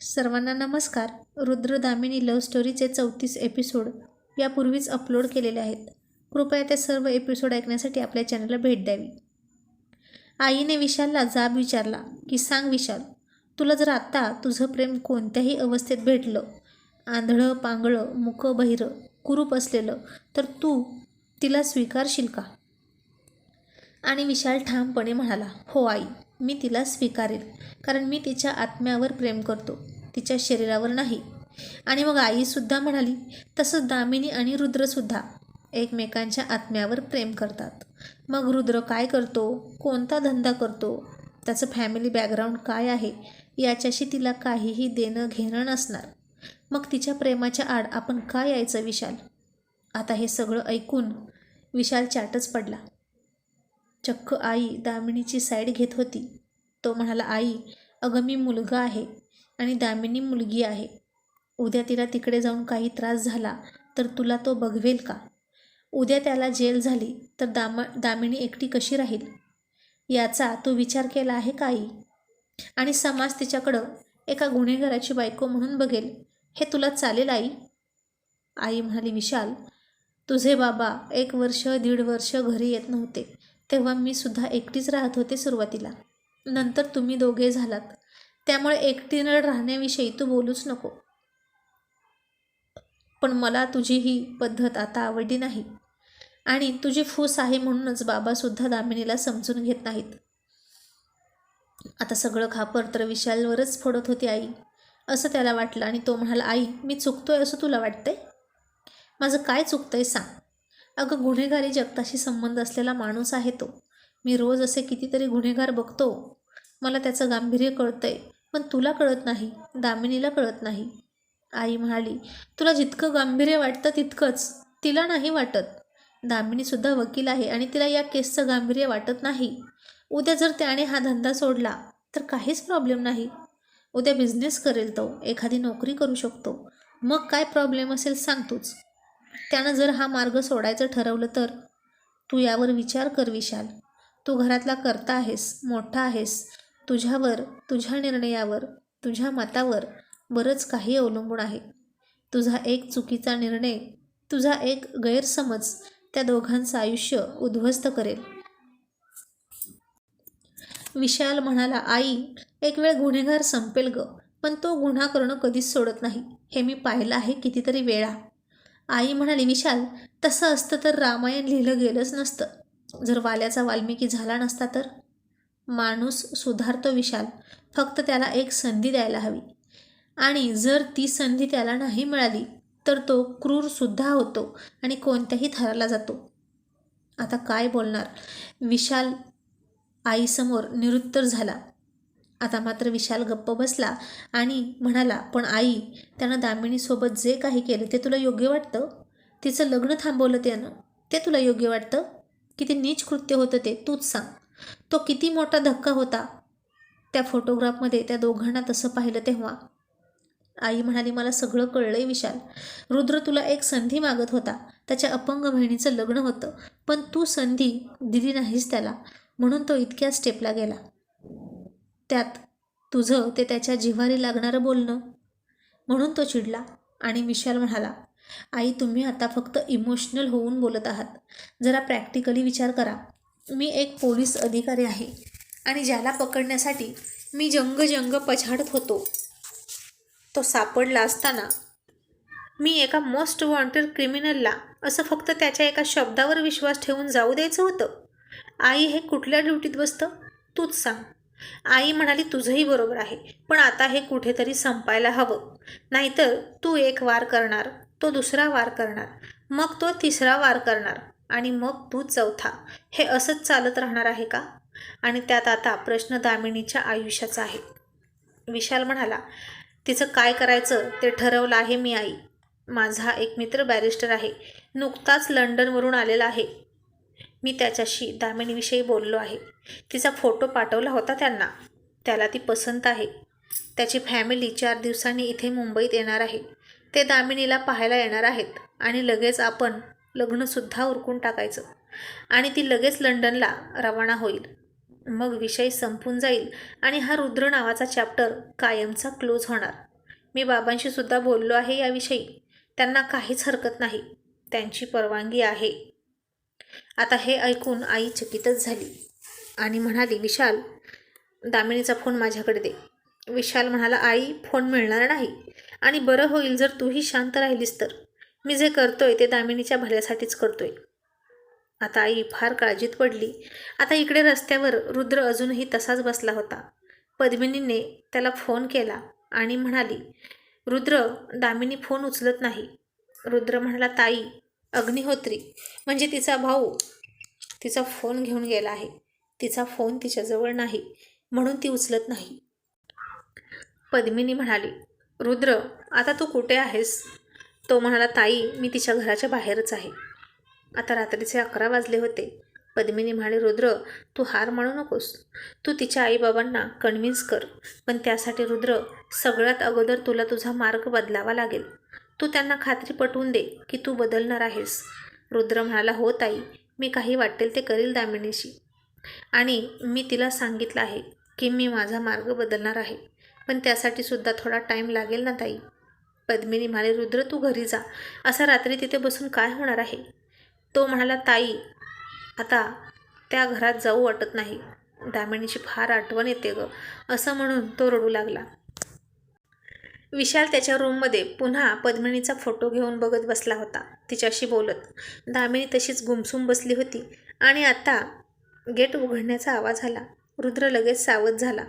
सर्वांना नमस्कार. रुद्रदामिनी लव्ह स्टोरीचे चौतीस एपिसोड यापूर्वीच अपलोड केलेले आहेत. कृपया ते सर्व एपिसोड ऐकण्यासाठी आपल्या चॅनलला भेट द्यावी. आईने विशालला जाब विचारला की सांग विशाल तुला जर आत्ता तुझं प्रेम कोणत्याही अवस्थेत भेटलं आंधळं पांगळं मुकं बहिरं कुरूप असलेलं तर तू तिला स्वीकारशील का? आणि विशाल ठामपणे म्हणाला हो आई मी तिला स्वीकारेल कारण मी तिच्या आत्म्यावर प्रेम करतो. तिच्या शरीरावर नाही. आणि मग आईसुद्धा म्हणाली तसंच दामिनी आणि रुद्रसुद्धा एकमेकांच्या आत्म्यावर प्रेम करतात. मग रुद्र काय करतो? कोणता धंदा करतो? त्याचं फॅमिली बॅकग्राऊंड काय आहे? याच्याशी तिला काहीही देणं घेणं नसणार. मग तिच्या प्रेमाच्या आड आपण काय यायचं विशाल? आता हे सगळं ऐकून विशाल चाटच पडला. चक्क आई दामिनीची साईड घेत होती. तो म्हणाला आई अगं मी मुलगा आहे. आणि दामिनी मुलगी आहे. उद्या तिला तिकडे जाऊन काही त्रास झाला तर तुला तो बघवेल का? उद्या त्याला जेल झाली तर दाम दामिनी एकटी कशी राहील? याचा तू विचार केला आहे का आई? आणि समाज तिच्याकडं एका गुन्हेगाराची बायको म्हणून बघेल. हे तुला चालेल आई? आई म्हणाली विशाल तुझे बाबा एक वर्ष दीड वर्ष घरी येत नव्हते. तेव्हा मी सुद्धा एकटीच राहत होते सुरुवातीला. नंतर तुम्ही दोघे झालात. त्यामुळे एकटीनं राहण्याविषयी तू बोलूच नको. पण मला तुझी ही पद्धत आता आवडली नाही. आणि तुझी फूस आहे म्हणूनच बाबासुद्धा दामिनीला समजून घेत नाहीत. आता सगळं खापर तर विशालवरच फोडत होती आई. असं त्याला वाटलं आणि तो म्हणाला आई मी चुकतोय असं तुला वाटतंय? माझं काय चुकतंय सांग. अगं गुन्हेगारी जगताशी संबंध असलेला माणूस आहे तो. मी रोज असे कितीतरी गुन्हेगार बघतो. मला त्याचं गांभीर्य कळतंय. पण तुला कळत नाही दामिनीला कळत नाही. आई म्हणाली तुला जितकं गांभीर्य वाटतं तितकंच. तिला नाही वाटत. दामिनीसुद्धा वकील आहे आणि तिला या केसचं गांभीर्य वाटत नाही. उद्या जर त्याने हा धंदा सोडला तर काहीच प्रॉब्लेम नाही. उद्या बिझनेस करेल तो एखादी नोकरी करू शकतो. मग काय प्रॉब्लेम असेल सांग तूच. त्यानं जर हा मार्ग सोडायचं ठरवलं तर. तू यावर विचार कर विशाल. तू घरातला करता आहेस मोठा आहेस. तुझ्यावर तुझ्या निर्णयावर तुझ्या मतावर बरंच काही अवलंबून आहे. तुझा एक चुकीचा निर्णय तुझा एक गैरसमज त्या दोघांचं आयुष्य उद्ध्वस्त करेल. विशाल म्हणाला आई एक वेळ गुन्हेगार संपेल ग पण तो गुन्हा करणं कधीच सोडत नाही. हे मी पाहिलं आहे कितीतरी वेळा. आई म्हणाली विशाल तसं असतं तर रामायण लिहिलं गेलंच नसतं. जर वाल्याचा वाल्मिकी झाला नसता तर? माणूस सुधारतो विशाल. फक्त त्याला एक संधी द्यायला हवी. आणि जर ती संधी त्याला नाही मिळाली तर तो क्रूरसुद्धा होतो आणि कोणत्याही थराला जातो. आता काय बोलणार? विशाल आईसमोर निरुत्तर झाला. आता मात्र विशाल गप्प बसला आणि म्हणाला पण आई त्यानं दामिनीसोबत जे काही केलं ते तुला योग्य वाटतं? तिचं लग्न थांबवलं त्यानं ते तुला योग्य वाटतं? किती नीच कृत्य होतं ते तूच सांग. तो किती मोठा धक्का होता. त्या फोटोग्राफमध्ये त्या दोघांना तसं पाहिलं तेव्हा. आई म्हणाली मला सगळं कळलंय विशाल. रुद्र तुला एक संधी मागत होता. त्याच्या अपंग बहिणीचं लग्न होतं. पण तू संधी दिली नाहीस त्याला. म्हणून तो इतक्या स्टेपला गेला. त्यात तुझं ते त्याच्या जिव्हारी लागणारं बोलणं. म्हणून तो चिडला आणि विशाल म्हणाला आई तुम्ही आता फक्त इमोशनल होऊन बोलत आहात. जरा प्रॅक्टिकली विचार करा. मी एक पोलीस अधिकारी आहे आणि ज्याला पकडण्यासाठी मी जंग जंग पछाडत होतो. तो सापडला असताना मी एका मोस्ट वॉन्टेड क्रिमिनलला असं फक्त त्याच्या एका शब्दावर विश्वास ठेवून जाऊ द्यायचं होतं? आई हे कुठल्या ड्युटीत बसतं? तूच सांग. आई म्हणाली तुझंही बरोबर आहे पण आता हे कुठेतरी संपायला हवं. नाहीतर तू एक वार करणार तो दुसरा वार करणार मग तो तिसरा वार करणार. आणि मग तू चौथा. हे असंच चालत राहणार आहे का? आणि त्यात आता प्रश्न दामिनीच्या आयुष्याचा आहे. विशाल म्हणाला तिचं काय करायचं ते ठरवलं आहे मी आई. माझा एक मित्र बॅरिस्टर आहे. नुकताच लंडनवरून आलेला आहे. मी त्याच्याशी दामिनीविषयी बोललो आहे. तिचा फोटो पाठवला होता त्यांना. त्याला ती पसंत आहे. त्याची फॅमिली चार दिवसांनी इथे मुंबईत येणार आहे. ते दामिनीला पाहायला येणार आहेत आणि लगेच आपण लग्नसुद्धा उरकून टाकायचं. आणि ती लगेच लंडनला रवाना होईल. मग विषय संपून जाईल आणि हा रुद्र नावाचा चॅप्टर कायमचा क्लोज होणार. मी बाबांशी सुद्धा बोललो आहे याविषयी. त्यांना काहीच हरकत नाही. त्यांची परवानगी आहे. आता हे ऐकून आई चकितच झाली आणि म्हणाली विशाल दामिनीचा फोन माझ्याकडे दे. विशाल म्हणाला आई फोन मिळणार नाही. आणि बरं होईल जर तूही शांत राहिलीस तर. मी जे करतोय ते दामिनीच्या भल्यासाठीच करतोय. आता आई फार काळजीत पडली. आता इकडे रस्त्यावर रुद्र अजूनही तसाच बसला होता. पद्मिनीने त्याला फोन केला आणि म्हणाली रुद्र दामिनी फोन उचलत नाही. रुद्र म्हणाला ताई अग्निहोत्री म्हणजे तिचा भाऊ तिचा फोन घेऊन गेला आहे. तिचा फोन तिच्याजवळ नाही म्हणून ती उचलत नाही. पद्मिनी म्हणाली रुद्र आता तू कुठे आहेस? तो म्हणाला ताई मी तिच्या घराच्या बाहेरच आहे. आता रात्रीचे अकरा वाजले होते. पद्मिनी म्हणाली रुद्र तू हार म्हणू नकोस. तू तिच्या आईबाबांना कन्व्हिन्स कर. पण त्यासाठी रुद्र सगळ्यात अगोदर तुला तुझा मार्ग बदलावा लागेल. तू त्यांना खात्री पटवून दे की तू बदलणार आहेस. रुद्र म्हणाला हो ताई मी काही वाटेल ते करील दामिनीशी. आणि मी तिला सांगितलं आहे की मी माझा मार्ग बदलणार आहे. पण त्यासाठी सुद्धा थोडा टाईम लागेल ना ताई? पद्मिनी म्हणाले रुद्र तू घरी जा. असा रात्री तिथे बसून काय होणार आहे? तो म्हणाला ताई आता त्या घरात जाऊ वाटत नाही. दामिनीची फार आठवण येते ग. असं म्हणून तो रडू लागला. विशाल त्याच्या रूममध्ये पुन्हा पद्मिनीचा फोटो घेऊन बघत बसला होता. तिच्याशी बोलत. दामिनी तशीच गुमसुम बसली होती आणि आता गेट उघडण्याचा आवाज आला. रुद्र लगेच सावध झाला.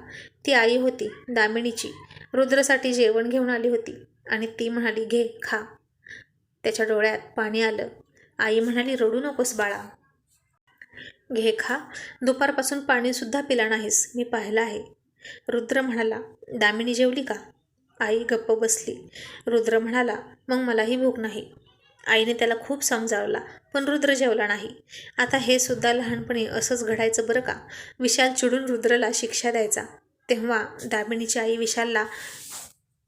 ती आई होती दामिनीची. रुद्रसाठी जेवण घेऊन आली होती. आणि ती म्हणाली घे खा. त्याच्या डोळ्यात पाणी आलं. आई म्हणाली रडू नकोस बाळा. घे खा. दुपारपासून पाणीसुद्धा पिला नाहीस. मी पाहिलं आहे. रुद्र म्हणाला दामिनी जेवली का? आई गप्प बसली. रुद्र म्हणाला मग मलाही भूक नाही. आईने त्याला खूप समजावला पण रुद्र जेवला नाही. आता हे सुद्धा लहानपणी असंच घडायचं बरं का? विशाल चिडून रुद्रला शिक्षा द्यायचा. तेव्हा दामिनीची आई विशालला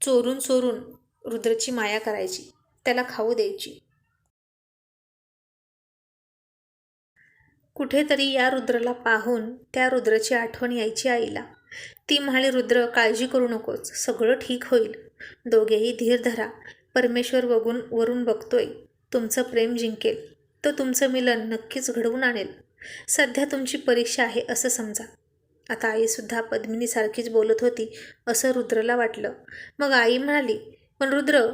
चोरून चोरून रुद्रची माया करायची. त्याला खाऊ द्यायची. कुठेतरी या रुद्रला पाहून त्या रुद्रची आठवण यायची आईला. ती म्हणाली रुद्र काळजी करू नकोस. सगळं ठीक होईल. दोघेही धीर धरा. परमेश्वर बघून वरून बघतोय. तुमचं प्रेम जिंकेल. तो तुमचं मिलन नक्कीच घडवून आणेल. सध्या तुमची परीक्षा आहे असं समजा. आता आईसुद्धा पद्मिनीसारखीच बोलत होती असं रुद्रला वाटलं. मग आई म्हणाली पण रुद्र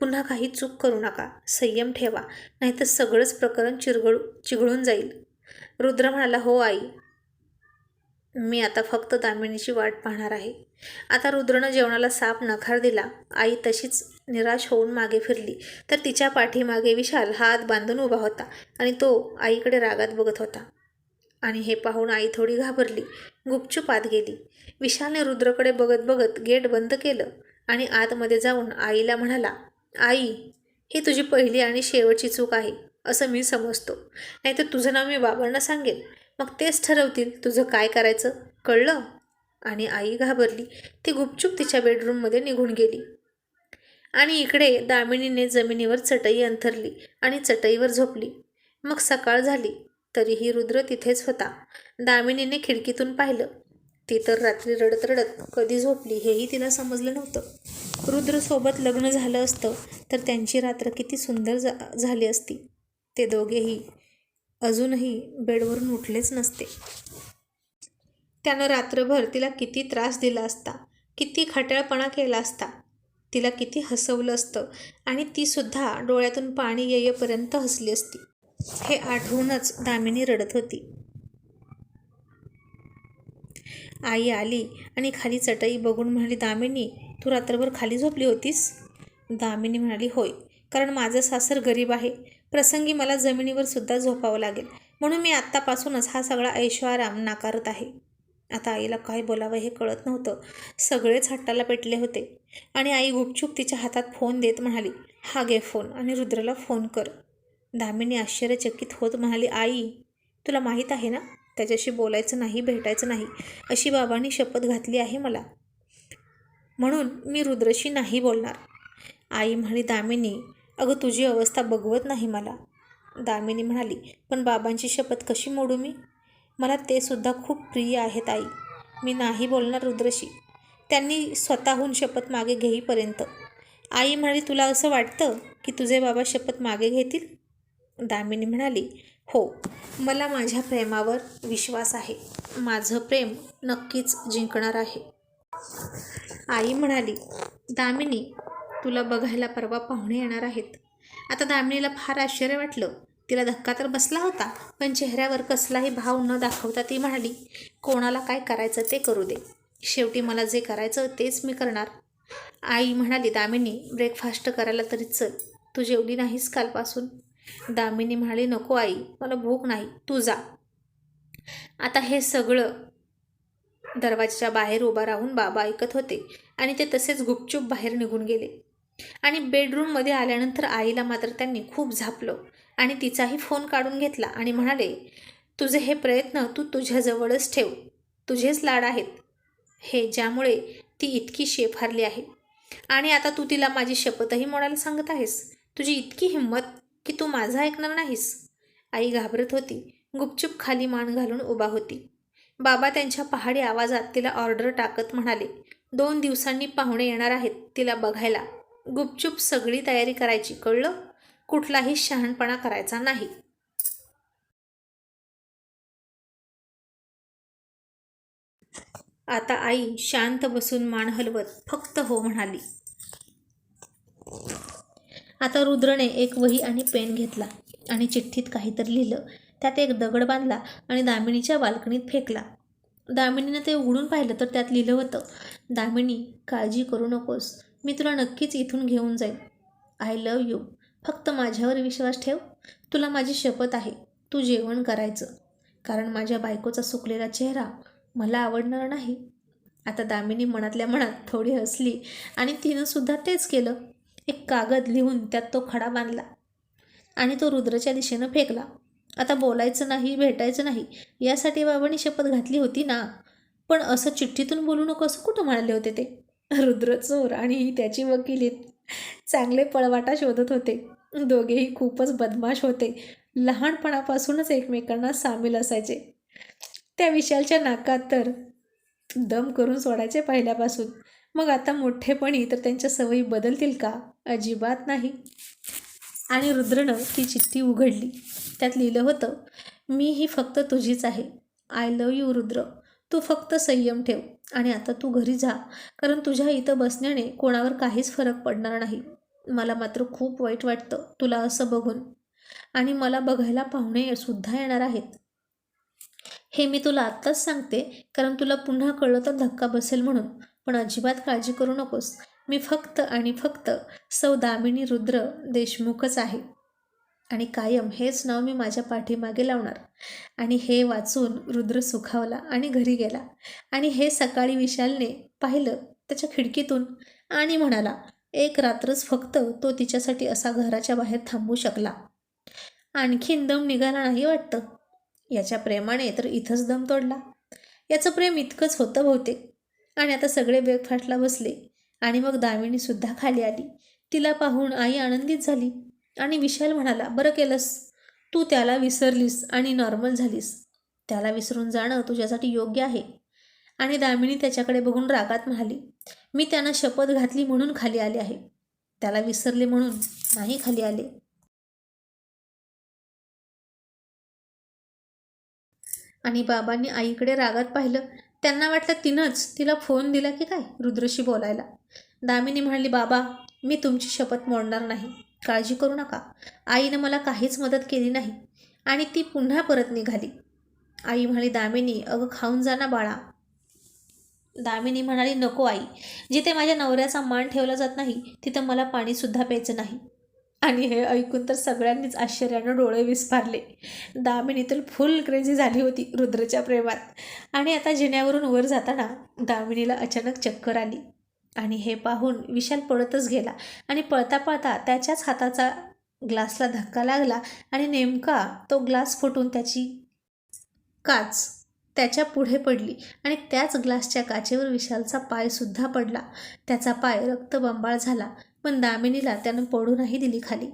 पुन्हा काही चूक करू नका. संयम ठेवा नाहीतर सगळंच प्रकरण चिरगळू चिघळून जाईल. रुद्र म्हणाला हो आई. मी आता फक्त दामिनीची वाट पाहणार आहे. आता रुद्रनं जेवणाला साप नकार दिला. आई तशीच निराश होऊन मागे फिरली. तर तिच्या पाठीमागे विशाल हात बांधून उभा होता आणि तो आईकडे रागात बघत होता. आणि हे पाहून आई थोडी घाबरली. गुपचूप आत गेली. विशालने रुद्रकडे बघत बघत गेट बंद केलं. आणि आतमध्ये जाऊन आईला म्हणाला आई ही तुझी पहिली आणि शेवटची चूक आहे असं मी समजतो. नाहीतर तुझं नाव मी बाबांना सांगेन. मग तेच ठरवतील तुझं काय करायचं कळलं? आणि आई घाबरली. ती गुपचूप तिच्या बेडरूममध्ये निघून गेली. आणि इकडे दामिनीने जमिनीवर चटई अंथरली आणि चटईवर झोपली. मग सकाळ झाली तरीही रुद्र तिथेच होता. दामिनीने खिडकीतून पाहिलं. ती तर रात्री रडत रडत कधी झोपली हेही तिला समजलं नव्हतं. रुद्रसोबत लग्न झालं असतं तर त्यांची रात्र किती सुंदर जा झाली असती. ते दोघेही अजूनही बेडवरून उठलेच नसते. त्यानं रात्रभर तिला किती त्रास दिला असता किती खट्याळपणा केला असता. तिला किती हसवलं असतं आणि तीसुद्धा डोळ्यातून पाणी येईपर्यंत हसली असती. हे आठवूनच दामिनी रडत होती. आई आली आणि खाली चटई बघून म्हणाली दामिनी तू रात्रभर खाली झोपली होतीस? दामिनी म्हणाली होय कारण माझं सासर गरीब आहे. प्रसंगी मला जमिनीवर सुद्धा झोपावं लागेल. म्हणून मी आत्तापासूनच हा सगळा ऐशोआराम नाकारत आहे. आता आईला काय बोलावं हे कळत नव्हतं. सगळेच हट्टाला पेटले होते. आणि आई गुपचूप तिच्या हातात फोन देत म्हणाली हा घे फोन आणि रुद्रला फोन कर. दामिनी आश्चर्यचकित होत म्हणाली आई तुला माहीत आहे ना त्याच्याशी बोलायचं नाही भेटायचं नाही अशी बाबांनी शपथ घातली आहे मला. म्हणून मी रुद्रशी नाही बोलणार. आई म्हणाली दामिनी अगं तुझी अवस्था बघवत नाही मला. दामिनी म्हणाली पण बाबांची शपथ कशी मोडू मी? मला ते सुद्धा खूप प्रिय आहेत आई. मी नाही बोलणार रुद्रशी. त्यांनी स्वतःहून शपथ मागे घेईपर्यंत. आई म्हणाली तुला असं वाटतं की तुझे बाबा शपथ मागे घेतील? दामिनी म्हणाली हो मला माझ्या प्रेमावर विश्वास आहे. माझं प्रेम नक्कीच जिंकणार आहे. आई म्हणाली दामिनी तुला बघायला परवा पाहुणे येणार आहेत. आता दामिनीला फार आश्चर्य वाटलं. तिला धक्का तर बसला होता पण चेहऱ्यावर कसलाही भाव न दाखवता ती म्हणाली कोणाला काय करायचं ते करू दे. शेवटी मला जे करायचं तेच मी करणार. आई म्हणाली दामिनी ब्रेकफास्ट करायला तरी चल. तू जेवली नाहीस कालपासून. दामिनी म्हणाली नको आई मला भूक नाही तू जा. आता हे सगळं दरवाजाच्या बाहेर उभा राहून बाबा ऐकत होते आणि ते तसेच गुपचूप बाहेर निघून गेले. आणि बेडरूममध्ये आल्यानंतर आईला मात्र त्यांनी खूप झापलं आणि तिचाही फोन काढून घेतला आणि म्हणाले तुझे हे प्रयत्न तू तुझ्याजवळच ठेव. तुझेच लाड आहेत. हे ज्यामुळे ती इतकी शेफारली आहे. आणि आता तू तिला माझी शपथही मोडायला सांगत आहेस. तुझी इतकी हिंमत की तू माझा ऐकणार नाहीस? आई घाबरत होती. गुपचूप खाली मान घालून उभा होती. बाबा त्यांच्या पहाडी आवाजात तिला ऑर्डर टाकत म्हणाले दोन दिवसांनी पाहुणे येणार आहेत तिला बघायला. गुपचूप सगळी तयारी करायची कळलं? कुठलाही शहाणपणा करायचा नाही. आता आई शांत बसून मान हलवत फक्त हो म्हणाली. आता रुद्रने एक वही आणि पेन घेतला आणि चिठ्ठीत काहीतरी लिहिलं. त्यात एक दगड बांधला आणि दामिनीच्या बाल्कनीत फेकला. दामिनीनं ते उघडून पाहिलं तर त्यात लिहिलं होतं दामिनी काळजी करू नकोस. मी तुला नक्कीच इथून घेऊन जाईन. I love you. फक्त माझ्यावर विश्वास ठेव. तुला माझी शपथ आहे. तू जेवण करायचं. कारण माझ्या बायकोचा सुकलेला चेहरा मला आवडणार नाही. आता दामिनी मनातल्या मनात थोडी हसली आणि तिनं सुद्धा तेच केलं. एक कागद लिहून त्यात तो खडा बांधला आणि तो रुद्रच्या दिशेनं फेकला. आता बोलायचं नाही भेटायचं नाही यासाठी बाबांनी शपथ घातली होती ना? पण असं चिठ्ठीतून बोलू नको असं कुठं म्हणाले होते ते? रुद्र चोर आणि त्याची वकिलीत चांगले पळवाटा शोधत होते. दोघेही खूपच बदमाश होते. लहानपणापासूनच एकमेकांना सामील असायचे. त्या विशालच्या नाकात तर दम करून सोडायचे पहिल्यापासून. मग आता मोठेपणी तर त्यांच्या सवयी बदलतील का? अजिबात नाही. आणि रुद्रनं ती चिठ्ठी उघडली. त्यात लिहिलं होतं मी ही फक्त तुझीच आहे. I love you Rudra. तू फक्त संयम ठेव आणि आता तू घरी जा. कारण तुझ्या इथं बसण्याने कोणावर काहीच फरक पडणार नाही. मला मात्र खूप वाईट वाटतं तुला असं बघून. आणि मला बघायला पाहुणे सुद्धा येणार आहेत. हे मी तुला आत्ताच सांगते कारण तुला पुन्हा कळलं तर धक्का बसेल म्हणून. पण अजिबात काळजी करू नकोस. मी फक्त आणि फक्त सौ दामिनी रुद्र देशमुखच आहे. आणि कायम हेच नाव मी माझ्या पाठीमागे लावणार. आणि हे वाचून रुद्र सुखावला आणि घरी गेला. आणि हे सकाळी विशालने पाहिलं त्याच्या खिडकीतून आणि म्हणाला एक रात्रच फक्त तो तिच्यासाठी असा घराच्या बाहेर थांबू शकला. आणखीन दम निघाला नाही वाटतं. याच्या प्रेमाने तर इथंच दम तोडला. याचं प्रेम इतकंच होतं बहुतेक. आणि आता सगळे ब्रेकफास्टला बसले. आणि मग दामिनीसुद्धा खाली आली. तिला पाहून आई आनंदित झाली. आणि विशाल म्हणाला बरं केलंस. तू त्याला विसरलीस आणि नॉर्मल झालीस. त्याला विसरून जाणं तुझ्यासाठी योग्य आहे. आणि दामिनी त्याच्याकडे बघून रागात म्हणाली मी त्यांना शपथ घातली म्हणून खाली आले आहे. त्याला विसरले म्हणून नाही खाली आले. आणि बाबांनी आईकडे रागात पाहिलं. त्यांना वाटलं तिनंच तिला फोन दिला की काय रुद्रशी बोलायला. दामिनी म्हणाली बाबा मी तुमची शपथ मोडणार नाही. काळजी करू नका. आईनं मला काहीच मदत केली नाही. आणि ती पुन्हा परत निघाली. आई म्हणाली दामिनी अगं खाऊन जा ना बाळा. दामिनी म्हणाली नको आई. जिथे माझ्या नवऱ्याचा मान ठेवला जात नाही तिथं मला पाणीसुद्धा प्यायचं नाही. आणि हे ऐकून तर सगळ्यांनीच आश्चर्यानं डोळे विस्फारले. दामिनी तर फुल क्रेझी झाली होती रुद्रच्या प्रेमात. आणि आता जिन्यावरून वर जाताना दामिनीला अचानक चक्कर आली. आणि हे पाहून विशाल पळतच गेला. आणि पळता पळता त्याच्याच हाताचा ग्लासला धक्का लागला आणि नेमका तो ग्लास फुटून त्याची काच त्याच्या पुढे पडली आणि त्याच ग्लासच्या काचेवर विशालचा पायसुद्धा पडला. त्याचा पाय रक्तबंबाळ झाला. पण दामिनीला त्यानं पडू नाही दिली खाली.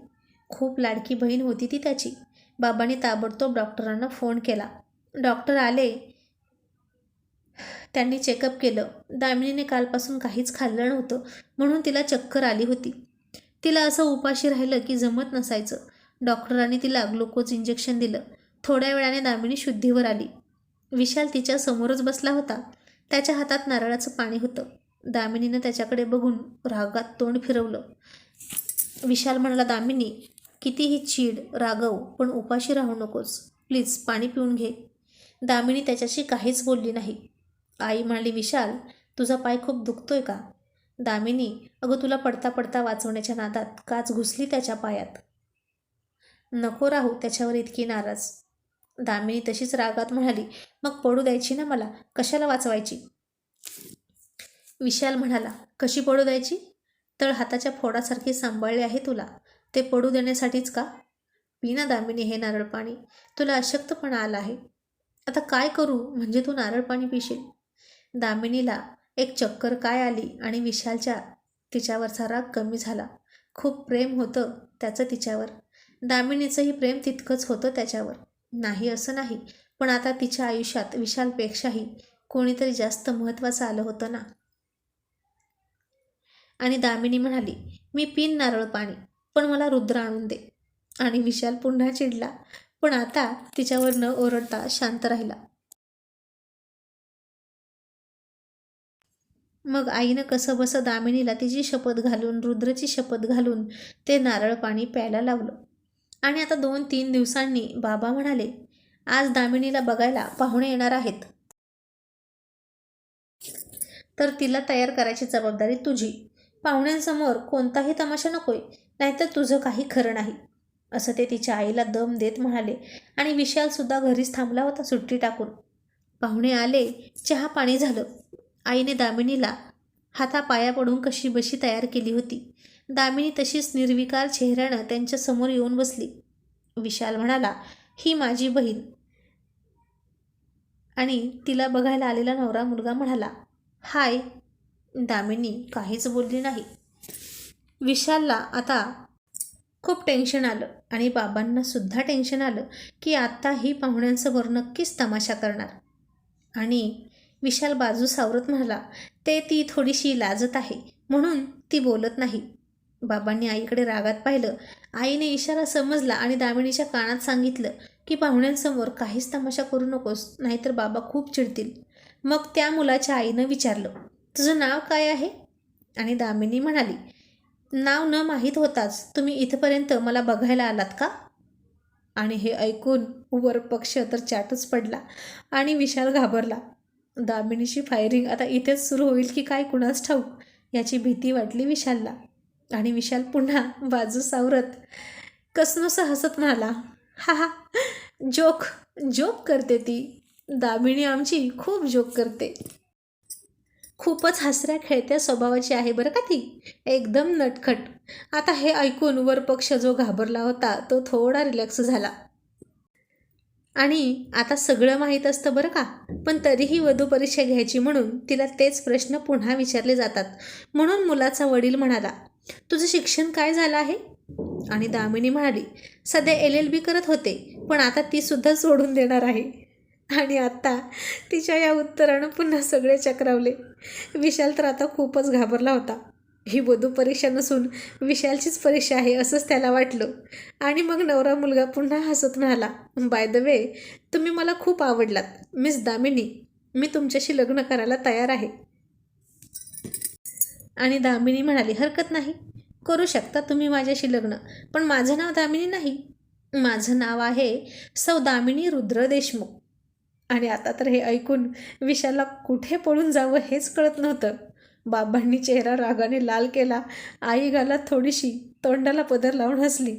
खूप लाडकी बहीण होती ती त्याची. बाबांनी ताबडतोब डॉक्टरांना फोन केला. डॉक्टर आले. त्यांनी चेकअप केलं. दामिनीने कालपासून काहीच खाल्लं नव्हतं म्हणून तिला चक्कर आली होती. तिला असं उपाशी राहिलं की जमत नसायचं. डॉक्टरांनी तिला ग्लुकोज इंजेक्शन दिलं. थोड्या वेळाने दामिनी शुद्धीवर आली. विशाल तिच्या समोरच बसला होता. त्याच्या हातात नारळाचं पाणी होतं. दामिनीनं त्याच्याकडे बघून रागात तोंड फिरवलं. विशाल म्हणाला दामिनी कितीही चीड रागव पण उपाशी राहू नकोस. प्लीज पाणी पिऊन घे. दामिनी त्याच्याशी काहीच बोलली नाही. आई म्हणाली विशाल तुझा पाय खूप दुखतोय का? दामिनी अगं तुला पडता पडता वाचवण्याच्या नादात काच घुसली त्याच्या पायात. नको राहू त्याच्यावर इतकी नाराज. दामिनी तशीच रागात म्हणाली मग पडू द्यायची ना मला? कशाला वाचवायची? विशाल म्हणाला कशी पडू द्यायची? तळ हाताच्या फोडासारखी सांभाळले आहे तुला. ते पडू देण्यासाठीच का? पिना दामिनी हे नारळ पाणी. तुला अशक्तपणा आला आहे. आता काय करू? म्हणजे तू नारळ पाणी पिशील. दामिनीला एक चक्कर काय आली आणि विशालच्या तिच्यावरचा राग कमी झाला. खूप प्रेम होतं त्याचं तिच्यावर. दामिनीचंही प्रेम तितकंच होतं त्याच्यावर. नाही असं नाही. पण आता तिच्या आयुष्यात विशालपेक्षाही कोणीतरी जास्त महत्त्वाचं आलं होतं ना. आणि दामिनी म्हणाली मी पिन नारळ पाणी पण मला रुद्र आणून दे. आणि विशाल पुन्हा चिडला पण आता तिच्यावर न ओरडता शांत राहिला. मग आईनं कसं बसं दामिनीला तिची शपथ घालून रुद्रची शपथ घालून ते नारळ पाणी प्यायला लावलं. आणि आता दोन तीन दिवसांनी बाबा म्हणाले आज दामिनीला बघायला पाहुणे येणार आहेत. तर तिला तयार करायची जबाबदारी तुझी. पाहुण्यांसमोर कोणताही तमाशा नकोय नाहीतर तुझं काही खरं नाही. असं ते तिच्या आईला दम देत म्हणाले आणि विशालसुद्धा घरीच थांबला होता सुट्टी टाकून. पाहुणे आले चहा पाणी झालं. आईने दामिनीला हातापाया पडून कशी बशी तयार केली होती. दामिनी तशीच निर्विकार चेहऱ्यानं त्यांच्यासमोर येऊन बसली. विशाल म्हणाला ही माझी बहीण. आणि तिला बघायला आलेला नवरा मुलगा म्हणाला हाय दामिनी काहीच बोलली नाही. विशालला आता खूप टेन्शन आलं आणि बाबांना सुद्धा टेन्शन आलं की आत्ता ही पाहुण्यांसमोर नक्कीच तमाशा करणार. आणि विशाल बाजू सावरत म्हणाला ते ती थोडीशी लाजत आहे म्हणून ती बोलत नाही. बाबांनी आईकडे रागात पाहिलं. आईने इशारा समजला आणि दामिनीच्या कानात सांगितलं की पाहुण्यांसमोर काहीच तमाशा करू नकोस नाहीतर बाबा खूप चिडतील. मग त्या मुलाच्या आईनं विचारलं तुझं नाव काय आहे? आणि दामिनी म्हणाली नाव न माहीत होताच तुम्ही इथपर्यंत मला बघायला आलात का? आणि हे ऐकून वर पक्ष तर चाटच पडला आणि विशाल घाबरला. दामिनीची फायरिंग आता इथेच सुरू होईल की काय कुणास ठाऊक याची भीती वाटली विशालला. आणि विशाल पुन्हा बाजू सावरत कसनोसं हसत म्हणाला हा हा जोक जोक करते ती. दामिनी आमची खूप जोक करते. खूपच हसऱ्या खेळत्या स्वभावाची आहे बरं का ती. एकदम नटखट. आता हे ऐकून वरपक्ष जो घाबरला होता तो थोडा रिलॅक्स झाला. आणि आता सगळं माहीत असतं बरं का. पण तरीही वधू परीक्षा घ्यायची म्हणून तिला तेच प्रश्न पुन्हा विचारले जातात. म्हणून मुलाचा वडील म्हणाला तुझं शिक्षण काय झालं आहे? आणि दामिनी म्हणाली सध्या एल एल बी करत होते पण आता ती सुद्धा सोडून देणार आहे. आणि आत्ता तिच्या या उत्तरानं पुन्हा सगळे चक्रावले. विशाल तर आता खूपच घाबरला होता. ही वधू परीक्षा नसून विशालचीच परीक्षा आहे असंच त्याला वाटलं. आणि मग नवरा मुलगा पुन्हा हसत म्हणाला बाय द वे तुम्ही मला खूप आवडलात. मिस दामिनी मी तुमच्याशी लग्न करायला तयार आहे. आणि दामिनी म्हणाली हरकत नाही. करू शकता तुम्ही माझ्याशी लग्न पण माझं नाव दामिनी नाही. माझं नाव आहे सौ दामिनी रुद्र देशमुख. आणि आता तर हे ऐकून विशालला कुठे पळून जावं हेच कळत नव्हतं. बाबांनी चेहरा रागाने लाल केला. आई गालात थोडीशी तोंडाला पदर लावून हसली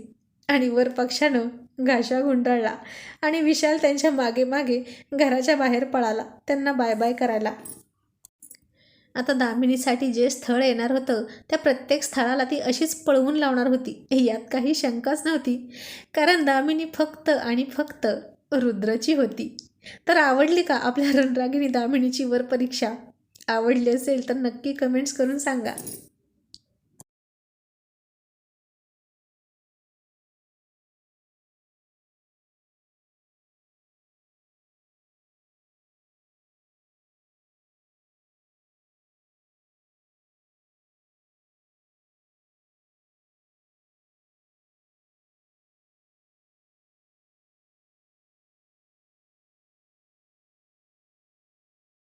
आणि वर पक्षानं घाशा गुंडाळला आणि विशाल त्यांच्या मागे मागे घराच्या बाहेर पळाला. त्यांना बाय बाय करायला. आता दामिनीसाठी जे स्थळ येणार होतं त्या प्रत्येक स्थळाला ती अशीच पळवून लावणार होती. यात काही शंकाच नव्हती. कारण दामिनी फक्त आणि फक्त रुद्रची होती. तर आवडली का आपल्या रणरागिणी दामिनीची वर परीक्षा? आवडली असेल तर नक्की कमेंट्स करून सांगा.